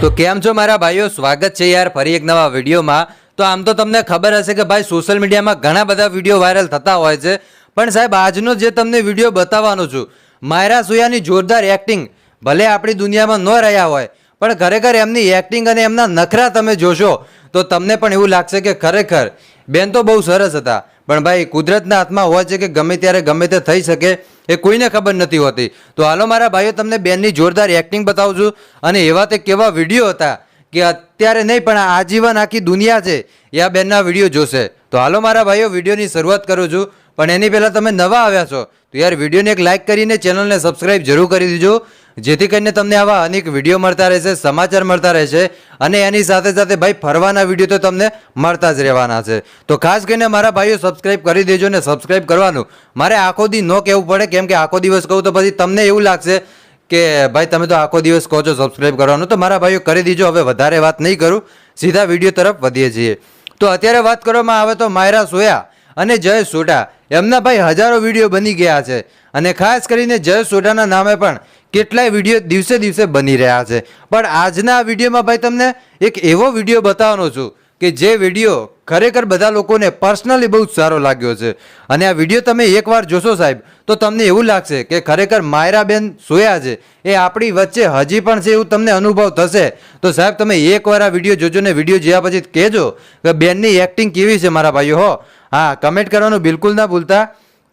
તો કેમ છો મારા ભાઈઓ? સ્વાગત છે યાર ફરી એક નવા વિડીયોમાં. તો આમ તો તમને ખબર હશે કે ભાઈ સોશિયલ મીડિયામાં ઘણા બધા વીડિયો વાયરલ થતા હોય છે. પણ સાહેબ, આજનો જે તમને વીડિયો બતાવવાનો છું, માયરા સુયાની જોરદાર એક્ટિંગ ભલે આપણી દુનિયામાં ન રહ્યા હોય, પણ ખરેખર એમની એક્ટિંગ અને એમના નખરા તમે જોશો, તો તમને પણ એવું લાગશે કે ખરેખર બેન તો બહુ સરસ હતા. પણ ભાઈ, કુદરતના હાથમાં હોય છે કે ગમે ત્યારે ગમે તે થઈ શકે, એ કોઈને ખબર નથી હોતી. તો હાલો મારા ભાઈઓ, તમને બેનની જોરદાર એક્ટિંગ બતાવું છું. અને એવા તે કેવા વીડિયો હતા કે અત્યારે નહીં, પણ આજીવન આખી દુનિયા છે, એ આ બેનના વીડિયો જોશે. તો હાલો મારા ભાઈઓ, વિડીયોની શરૂઆત કરું છું. પણ એની પહેલાં તમે નવા આવ્યા છો, તો યાર વિડીયોને એક લાઇક કરીને ચેનલને સબસ્ક્રાઇબ જરૂર કરી દીજો. જેથી કરીને તમને આવા અનેક વીડિયો મળતા રહેશે, સમાચાર મળતા રહેશે અને એની સાથે સાથે ભાઈ ફરવાના વીડિયો તો તમને મળતા જ રહેવાના છે. તો ખાસ કરીને મારા ભાઈઓ સબસ્ક્રાઇબ કરી દેજો ને સબસ્ક્રાઇબ કરવાનું. મારે આખો દી ન કહેવું પડે, કેમ કે આખો દિવસ કહું તો પછી તમને એવું લાગશે કે ભાઈ તમે તો આખો દિવસ કહો છો સબસ્ક્રાઇબ કરવાનું. તો મારા ભાઈઓ કરી દીજો, હવે વધારે વાત નહીં કરું, સીધા વીડિયો તરફ વધીએ છીએ. તો અત્યારે વાત કરવામાં આવે તો માયરા સોયા અને જય સોઢા. એમના ભાઈ હજારો વીડિયો બની ગયા છે. અને ખાસ કરીને જય સોઢાના નામે પણ કેટલાય વીડિયો દિવસે દિવસે બની રહ્યા છે. પણ આજના આ વિડીયોમાં ભાઈ તમને એક એવો વીડિયો બતાવવાનો છું કે જે વીડિયો ખરેખર બધા લોકોને પર્સનલી બહુ સારો લાગ્યો છે. અને આ વીડિયો તમે એકવાર જોશો સાહેબ, તો તમને એવું લાગશે કે ખરેખર માયરાબેન સોયા છે. એ આપણી વચ્ચે હજી પણ છે એવું તમને અનુભવ થશે. તો સાહેબ, તમે એકવાર આ વીડિયો જોજો ને વીડિયો જોયા પછી કહેજો કે બેનની એક્ટિંગ કેવી છે મારા ભાઈઓ, હો. હા કમેન્ટ કરવાનું બિલકુલ ના ભૂલતા.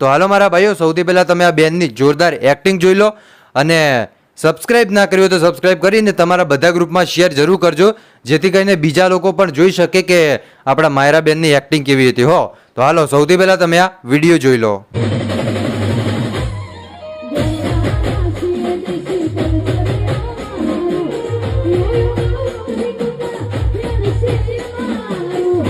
તો હાલો મારા ભાઈઓ, સૌથી પહેલાં તમે આ બેનની જોરદાર એક્ટિંગ જોઈ લો. અને સબસ્ક્રાઇબ ના કર્યું તો સબસ્ક્રાઇબ કરીને તમારા બધા ગ્રુપમાં શેર જરૂર કરજો, જેથી કરીને બીજા લોકો પણ જોઈ શકે કે આપણા માયરાબેનની એક્ટિંગ કેવી હતી. હો, તો હાલો, સૌથી પહેલાં તમે આ વીડિયો જોઈ લો.